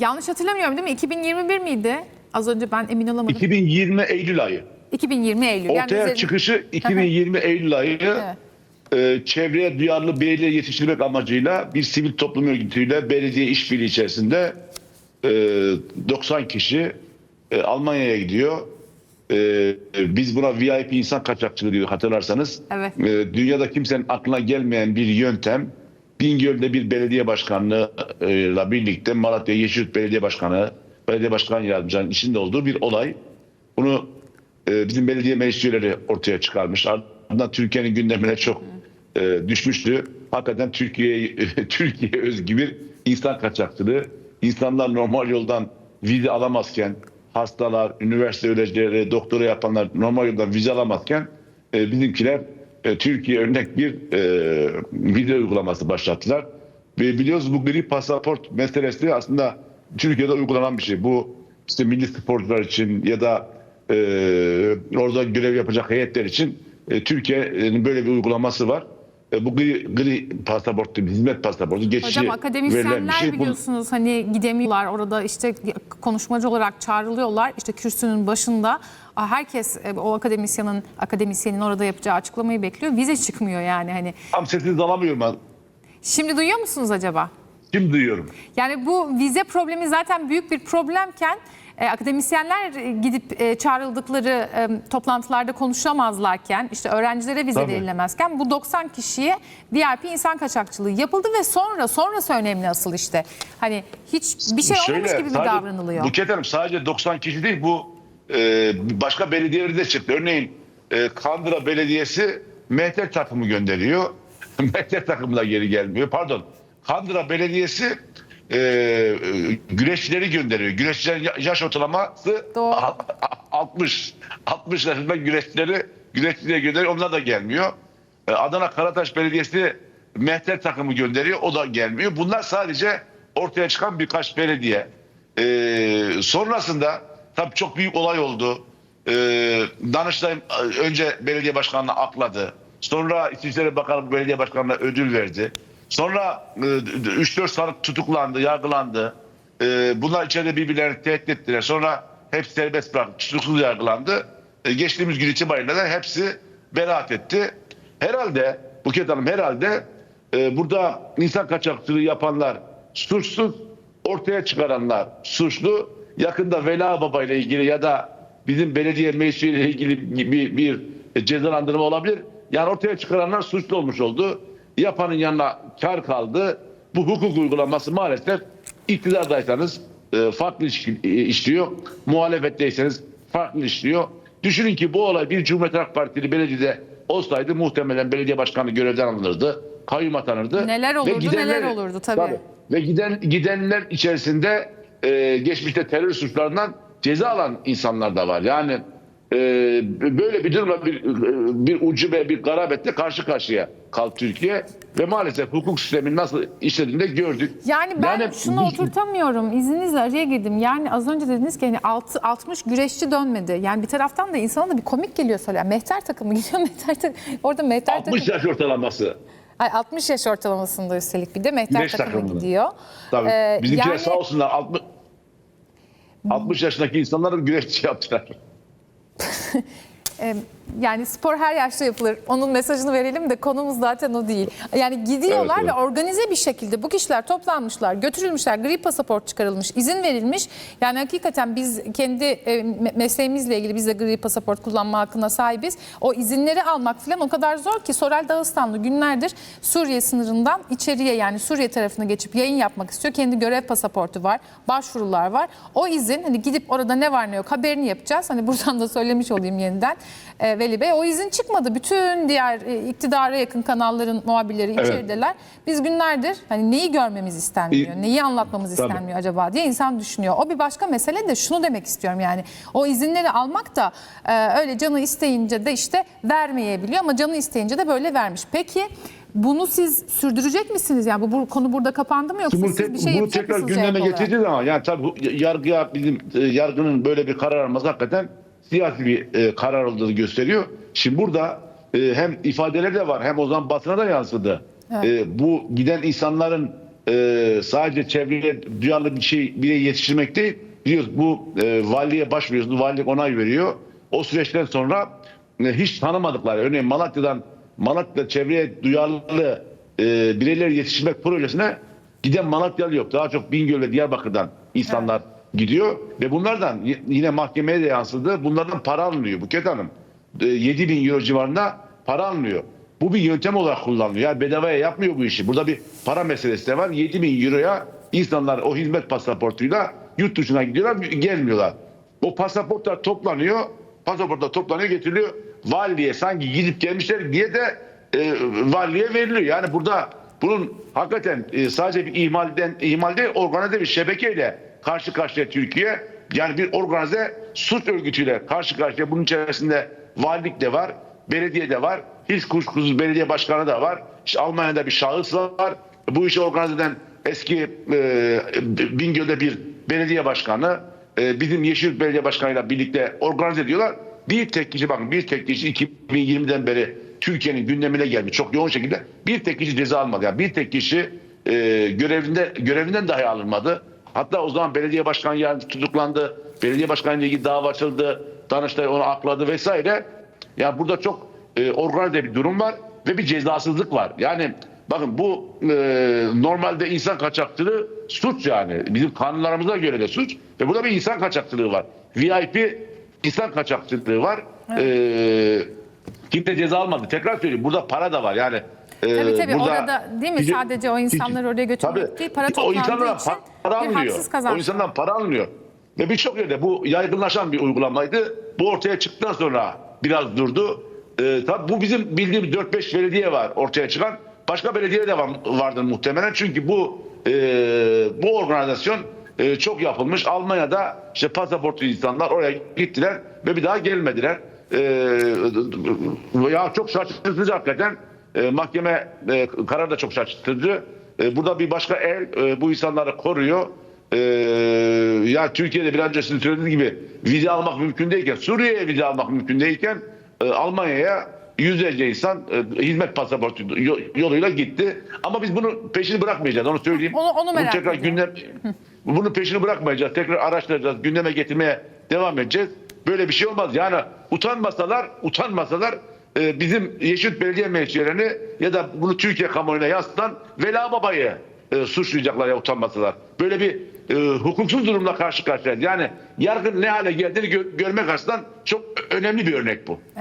Yanlış hatırlamıyorum değil mi? 2021 miydi? Az önce ben emin olamadım. 2020 Eylül ayı. 2020 Eylül. Ortaya üzerine- çıkışı 2020 Eylül ayı. e, çevreye duyarlı belediye yetiştirmek amacıyla bir sivil toplum örgütüyle belediye işbirliği içerisinde e, 90 kişi e, Almanya'ya gidiyor. E, biz buna VIP insan kaçakçılığı diyor hatırlarsanız. Evet. E, dünyada kimsenin aklına gelmeyen bir yöntem. Bingöl'de bir belediye başkanıyla birlikte Malatya Yeşilyurt Belediye Başkanı, belediye başkan yardımcılarının içinde olduğu bir olay. Bunu e, bizim belediye meclis üyeleri ortaya çıkarmış. Ardından Türkiye'nin gündemine çok e, düşmüştü. Hakikaten Türkiye Türkiye özgü bir insan kaçakçılığı. İnsanlar normal yoldan vize alamazken, hastalar, üniversite öğrencileri, doktora yapanlar normal yoldan vize alamazken e, bizimkiler e, Türkiye örnek bir e, vize uygulaması başlattılar. Ve biliyoruz bu gri pasaport meselesi aslında Türkiye'de uygulanan bir şey. Bu işte milli sporcular için ya da e, orada görev yapacak heyetler için e, Türkiye'nin böyle bir uygulaması var. E, bu gri, gri pasaport, hizmet pasaportu geçici Hocam verilen bir akademisyenler şey. Biliyorsunuz hani gidemiyorlar orada işte konuşmacı olarak çağrılıyorlar işte kürsünün başında herkes e, o akademisyenin akademisyenin orada yapacağı açıklamayı bekliyor vize çıkmıyor yani hani Tam sesinizi alamıyorum ben. şimdi duyuyor musunuz acaba? Kim duyuyorum? Yani bu vize problemi zaten büyük bir problemken e, akademisyenler gidip e, çağrıldıkları e, toplantılarda konuşamazlarken işte öğrencilere vize Tabii. verilemezken bu 90 kişiye VIP insan kaçakçılığı yapıldı ve sonra sonrası önemli asıl işte. Hani hiç bir şey olmamış gibi mi davranılıyor? Buket Hanım sadece 90 kişi değil bu e, başka belediyeleri de çıktı. Örneğin e, Kandıra Belediyesi mehter takımı gönderiyor. mehter takımı da geri gelmiyor. Pardon. Kandıra Belediyesi e, e, güreşçileri gönderiyor. Güreşçilerin ya- yaş ortalaması Doğru. a- a- 60. 60 yaşında güreşçileri güreşçilere gönderiyor. Onlar da gelmiyor. E, Adana Karataş Belediyesi mehter takımı gönderiyor. O da gelmiyor. Bunlar sadece ortaya çıkan birkaç belediye. E, sonrasında tabii çok büyük olay oldu. E, Danıştay önce belediye başkanını akladı. Sonra İçişleri Bakanı belediye başkanına ödül verdi. Sonra e, 3-4 sanık tutuklandı, yargılandı. E, bunlar içeride birbirlerini tehdit ettiler. Sonra hepsi serbest bırakıldı, tutuksuz yargılandı. E, geçtiğimiz gün itibariyle de hepsi beraat etti. Herhalde Buket Hanım herhalde e, burada insan kaçakçılığı yapanlar suçsuz, ortaya çıkaranlar suçlu. Yakında Vela Baba ile ilgili ya da bizim belediye meclisi ile ilgili bir, bir cezalandırma olabilir. Yani ortaya çıkaranlar suçlu olmuş oldu. Yapanın yanına kar kaldı. Bu hukuk uygulaması maalesef iktidardaysanız e, farklı e, işliyor. Muhalefetteyseniz farklı işliyor. Düşünün ki bu olay bir Cumhuriyet Halk Partili belediyede olsaydı muhtemelen belediye başkanı görevden alınırdı. Kayyum atanırdı. Neler Ve olurdu, neler olurdu tabii. Ve giden gidenler içerisinde e, geçmişte terör suçlarından ceza alan insanlar da var. Yani e, böyle bir durumla bir, e, bir ucu ve bir garabetle karşı karşıya kaldı Türkiye ve maalesef hukuk sistemin nasıl işlediğini de gördük. Yani ben Yani şunu oturtamıyorum. İzninizle araya girdim. Yani az önce dediniz ki hani altı- 60 güreşçi dönmedi. Yani bir taraftan da insana da bir komik geliyor söyle. Mehter takımı gidiyor. Mehter takımı. Orada Mehter 60 takımı. yaş ortalaması. Ay 60 yaş ortalamasında üstelik bir de Mehter takımı takımı. gidiyor. Tabii. Ee, Bizimkiler yani- sağ olsunlar 60 60 yaşındaki insanları güreşçi yaptılar. Yani spor her yaşta yapılır. Onun mesajını verelim de konumuz zaten o değil. Yani gidiyorlar Evet, ve organize bir şekilde bu kişiler toplanmışlar, götürülmüşler, gri pasaport çıkarılmış, izin verilmiş. Yani hakikaten biz kendi e, me- mesleğimizle ilgili biz de gri pasaport kullanma hakkına sahibiz. O izinleri almak falan o kadar zor ki Sorel Dağıstanlı günlerdir Suriye sınırından içeriye yani Suriye tarafına geçip yayın yapmak istiyor. Kendi görev pasaportu var, başvurular var. O izin hani gidip orada ne var ne yok haberini yapacağız. Hani buradan da söylemiş olayım yeniden e, Veli Bey. O izin çıkmadı. Bütün diğer e, iktidara yakın kanalların muhabirleri Evet. içerideler. Biz günlerdir hani neyi görmemiz istenmiyor, neyi anlatmamız Tabii. istenmiyor acaba diye insan düşünüyor. O bir başka mesele de şunu demek istiyorum yani. O izinleri almak da e, öyle canı isteyince de işte vermeyebiliyor ama canı isteyince de böyle vermiş. Peki bunu siz sürdürecek misiniz? Yani bu, bu konu burada kapandı mı yoksa Bunu, siz bir şey bunu yapacak tekrar mısınız? gündeme cevap olarak? getireceğiz ama yani tabii yargıya bizim e, yargının böyle bir karar alması hakikaten siyasi bir e, karar olduğunu gösteriyor. Şimdi burada e, hem ifadeler de var hem o zaman basına da yansıdı. E, bu giden insanların e, sadece çevreye duyarlı bir şey bile yetiştirmek değil. Biliyoruz bu e, valiye başvuruyorsunuz. Valilik onay veriyor. O süreçten sonra e, hiç tanımadıkları örneğin Malatya'dan Malatya çevreye duyarlı e, bireyler yetiştirmek projesine giden Malatyalı yok. Daha çok Bingöl ve Diyarbakır'dan insanlar gidiyor ve bunlardan yine mahkemeye de yansıdı. Bunlardan para alınıyor Buket Hanım. E, 7 bin euro civarında para alınıyor. Bu bir yöntem olarak kullanılıyor. Yani bedavaya yapmıyor bu işi. Burada bir para meselesi de var. 7 bin euroya insanlar o hizmet pasaportuyla yurt dışına gidiyorlar, gelmiyorlar. O pasaportlar toplanıyor, pasaportlar toplanıyor, getiriliyor. Valiye sanki gidip gelmişler diye de e, valiye veriliyor. Yani burada bunun hakikaten e, sadece bir ihmalden ihmal değil, organize bir şebekeyle karşı karşıya Türkiye. Yani bir organize suç örgütüyle karşı karşıya. Bunun içerisinde valilik de var, belediye de var. Hiç kuşkusuz belediye başkanı da var. İşte Almanya'da bir şahıs var. Bu işi organize eden eski e, Bingöl'de bir belediye başkanı, e, bizim Yeşil Belediye Başkanı'yla birlikte organize ediyorlar. Bir tek kişi bakın bir tek kişi 2020'den beri Türkiye'nin gündemine gelmiş çok yoğun şekilde. Bir tek kişi ceza almadı. Yani bir tek kişi e, görevinde görevinden dahi alınmadı. Hatta o zaman belediye başkanı yani tutuklandı. Belediye başkanı ile ilgili dava açıldı. Danıştay onu akladı vesaire. Yani burada çok e, organize bir durum var ve bir cezasızlık var. Yani bakın bu e, normalde insan kaçakçılığı suç yani. Bizim kanunlarımıza göre de suç. Ve burada bir insan kaçakçılığı var. VIP insan kaçakçılığı var. E, kimse ceza almadı. Tekrar söyleyeyim burada para da var. Yani Tabii tabii burada- orada değil mi sadece o insanları oraya götürmek Tabii. değil para o insanlardan için para bir alınıyor. O insandan para alınıyor. Ve birçok yerde bu yaygınlaşan bir uygulamaydı. Bu ortaya çıktıktan sonra biraz durdu. Ee, tabii bu bizim bildiğimiz 4-5 belediye var ortaya çıkan. Başka belediye de var, vardır muhtemelen. Çünkü bu e, bu organizasyon e, çok yapılmış. Almanya'da işte pasaportlu insanlar oraya gittiler ve bir daha gelmediler. Ee, ya çok şaşırtıcı hakikaten. E, mahkeme e, kararı da çok şaşırtıcı. E, burada bir başka el e, bu insanları koruyor. E, ya Türkiye'de bir önce sizin söylediğiniz gibi vize almak mümkün değilken, Suriye'ye vize almak mümkün değilken e, Almanya'ya yüzlerce insan e, hizmet pasaportu yo- yoluyla gitti. Ama biz bunu peşini bırakmayacağız onu söyleyeyim. Onu- onu Bunu merak tekrar ediyorum. gündem bunu peşini bırakmayacağız. Tekrar araştıracağız. Gündeme getirmeye devam edeceğiz. Böyle bir şey olmaz. Yani utanmasalar, utanmasalar bizim Yeşil Belediye meclislerini ya da bunu Türkiye kamuoyuna yansıtan Vela Baba'yı e, suçlayacaklar ya utanmasalar. Böyle bir e, hukuksuz durumla karşı karşıyayız. Yani yargın ne hale geldiğini gö- görmek açısından çok önemli bir örnek bu.